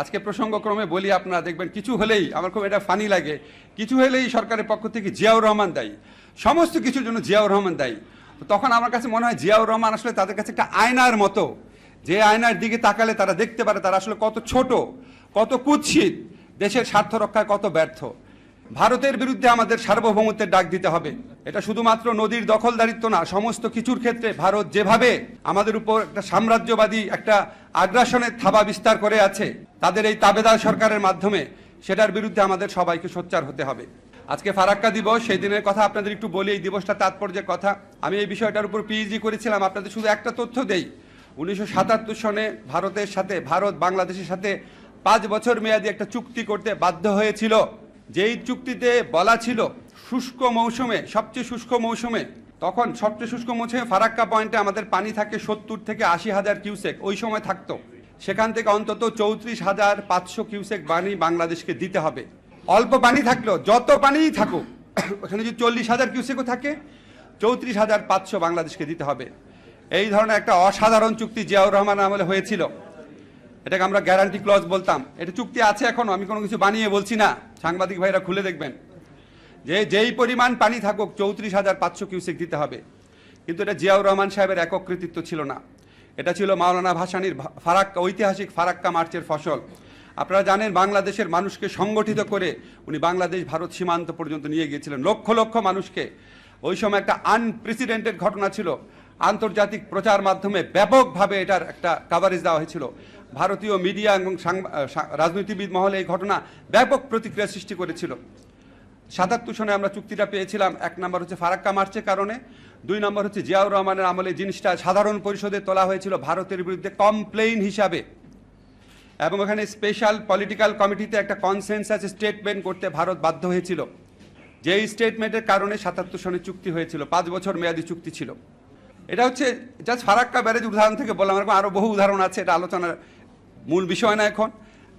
আজকে প্রসঙ্গক্রমে বলি আপনারা দেখবেন, কিছু হলেই আমার খুব এটা ফানি লাগে। কিছু হলেই সরকারের পক্ষ থেকে জিয়াউর রহমান দায়ী। সমস্ত কিছুর জন্য জিয়াউর রহমান দায়ী। তখন আমার কাছে মনে হয় জিয়াউর রহমান আসলে তাদের কাছে একটা আয়নার মতো। যে আয়নার দিকে তাকালে তারা দেখতে পারে তারা আসলে কত ছোট, কত কুৎসিত, দেশের স্বার্থ রক্ষায় কত ব্যর্থ। ভারতের বিরুদ্ধে আমাদের সার্বভৌমত্বের ডাক দিতে হবে। এটা শুধুমাত্র নদীর দখলদারিত্ব না, সমস্ত কিছুর ক্ষেত্রে ভারত যেভাবে আমাদের উপর একটা সাম্রাজ্যবাদী একটা আগ্রাসনের থাবা বিস্তার করে আছে তাদের এই তাবেদার সরকারের মাধ্যমে সেটার বিরুদ্ধে আমাদের সবাইকে সোচ্চার হতে হবে। আজকে ফারাক্কা দিবস, সেই দিনের কথা আপনাদের একটু বলি, এই দিবসটা তাৎপর্যের কথা। আমি এই বিষয়টার উপর পিএইচডি করেছিলাম, আপনাদের শুধু একটা তথ্য দেই। উনিশশো সাতাত্তর সনে ভারতের সাথে, ভারত বাংলাদেশের সাথে পাঁচ বছর মেয়াদি একটা চুক্তি করতে বাধ্য হয়েছিল। যেই চুক্তিতে বলা ছিল, শুষ্ক মৌসুমে, সবচেয়ে শুষ্ক মৌসুমে, তখন সবচেয়ে শুষ্ক মৌসুমে ফারাক্কা পয়েন্টে আমাদের পানি থাকে সত্তর থেকে আশি হাজার কিউসেক, ওই সময় থাকতো। সেখান থেকে অন্তত চৌত্রিশ হাজার পাঁচশো কিউসেক পানি বাংলাদেশকে দিতে হবে। অল্প পানি থাকলেও, যত পানিই থাকুক, ওখানে যদি চল্লিশ হাজার কিউসেকও থাকে, চৌত্রিশ হাজার পাঁচশো বাংলাদেশকে দিতে হবে। এই ধরনের একটা অসাধারণ চুক্তি জিয়াউর রহমান আমলে হয়েছিল। এটাকে আমরা গ্যারান্টি ক্লজ বলতাম। এটা চুক্তি আছে এখনও, আমি কোনো কিছু বানিয়ে বলছি না। সাংবাদিক ভাইরা খুলে দেখবেন। যে যেই পরিমাণ পানি থাকুক, চৌত্রিশ হাজার পাঁচশো কিউসেক দিতে হবে। কিন্তু এটা জিয়াউর রহমান সাহেবের একক কৃতিত্ব ছিল না। এটা ছিল মাওলানা ভাসানির ফারাক্কা, ঐতিহাসিক ফারাক্কা মার্চের ফসল। আপনারা জানেন বাংলাদেশের মানুষকে সংগঠিত করে উনি বাংলাদেশ, ভারত সীমান্ত পর্যন্ত নিয়ে গিয়েছিলেন। লক্ষ লক্ষ মানুষকে। ওই সময় একটা আনপ্রেসিডেন্টেড ঘটনা ছিল। আন্তর্জাতিক প্রচার মাধ্যমে ব্যাপকভাবে এটার একটা কাভারেজ দেওয়া হয়েছিল। ভারতীয় মিডিয়া এবং রাজনীতিবিদ মহলে এই ঘটনা ব্যাপক প্রতিক্রিয়া সৃষ্টি করেছিল। সাতাত্তর সনে আমরা চুক্তিটা পেয়েছিলাম। এক নম্বর হচ্ছে ফারাক্কা মার্চের কারণে। দুই নম্বর হচ্ছে জিয়াউর রহমানের আমলে জিনিসটা সাধারণ পরিষদে তোলা হয়েছিল ভারতের বিরুদ্ধে কমপ্লেইন হিসাবে। এবং ওখানে স্পেশাল পলিটিক্যাল কমিটিতে একটা কনসেনসাস স্টেটমেন্ট করতে ভারত বাধ্য হয়েছিল। যেই স্টেটমেন্টের কারণে সাতাত্তর সনে চুক্তি হয়েছিল, পাঁচ বছর মেয়াদী চুক্তি ছিল। এটা হচ্ছে জাস্ট ফারাক্কা ব্যারেজ উদাহরণ থেকে বললাম, এরকম আরও বহু উদাহরণ আছে, এটা আলোচনার মূল বিষয় না এখন।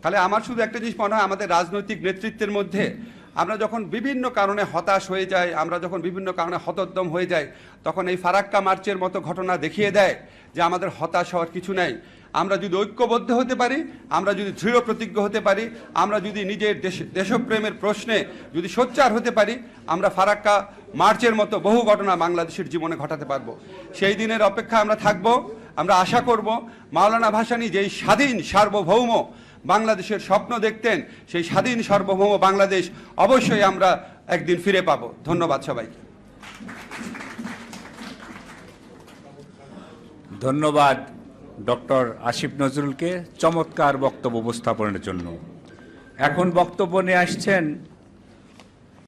তাহলে আমার শুধু একটা জিনিস মনে হয়, আমাদের রাজনৈতিক নেতৃত্বের মধ্যে আমরা যখন বিভিন্ন কারণে হতাশ হয়ে যাই, আমরা যখন বিভিন্ন কারণে হতোদ্যম হয়ে যাই, তখন এই ফারাক্কা মার্চের মতো ঘটনা দেখিয়ে দেয় যে আমাদের হতাশ হওয়ার কিছু নাই। আমরা যদি ঐক্যবদ্ধ হতে পারি, আমরা যদি দৃঢ় প্রতিজ্ঞ হতে পারি, আমরা যদি নিজের দেশ, দেশপ্রেমের প্রশ্নে যদি সোচ্চার হতে পারি, আমরা ফারাক্কা মার্চের মতো বহু ঘটনা বাংলাদেশের জীবনে ঘটাতে পারব। সেই দিনের অপেক্ষা আমরা থাকব, আমরা আশা করব, মাওলানা ভাসানী যেই স্বাধীন সার্বভৌম বাংলাদেশের স্বপ্ন দেখতেন, সেই স্বাধীন সার্বভৌম বাংলাদেশ অবশ্যই আমরা একদিন ফিরে পাব। ধন্যবাদ সবাইকে। ধন্যবাদ ডক্টর আসিফ নজরুলকে চমৎকার বক্তব্য উপস্থাপনের জন্য। এখন বক্তব্য নিয়ে আসছেন